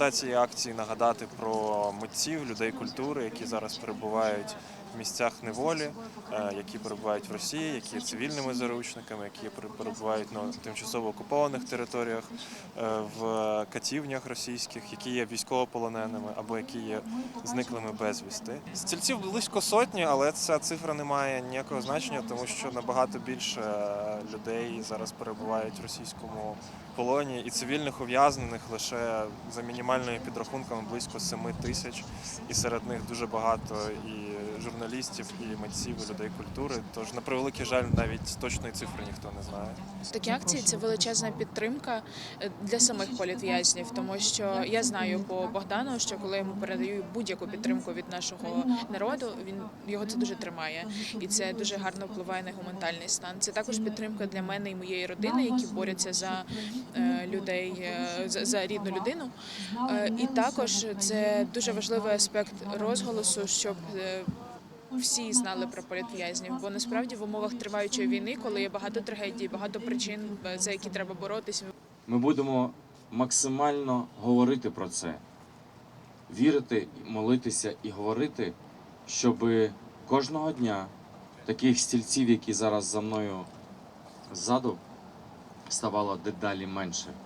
Мета цієї акції нагадати про митців, людей культури, які зараз перебувають в місцях неволі, е, які перебувають в Росії, які є цивільними заручниками, які пере- перебувають на тимчасово окупованих територіях, е, в катівнях російських, які є військовополоненими або які є зниклими безвісти. Стільців близько сотні, але ця цифра не має ніякого значення, тому що набагато більше е, людей зараз перебувають в російському полоні і цивільних ув'язнених лише за мінімальними підрахунками близько 7 тисяч, і серед них дуже багато і журналістів, і митців, і людей культури. Тож на превеликий жаль, навіть точної цифри ніхто не знає. Такі акції це величезна підтримка е, для самих політв'язнів, тому що я знаю по Богдану, що коли йому передаю будь-яку підтримку від нашого народу, він його це дуже тримає, і це дуже гарно впливає на його ментальний стан. Це також підтримка для мене і моєї родини, які борються за е, людей е, за, за рідну людину. І також це дуже важливий аспект розголосу, щоб всі знали про політв'язнів, бо насправді в умовах триваючої війни, коли є багато трагедій, багато причин, е, за які треба боротися, Ми будемо максимально говорити про це, вірити, молитися і говорити, щоб кожного дня таких стільців, які зараз за мною ззаду, ставало дедалі менше.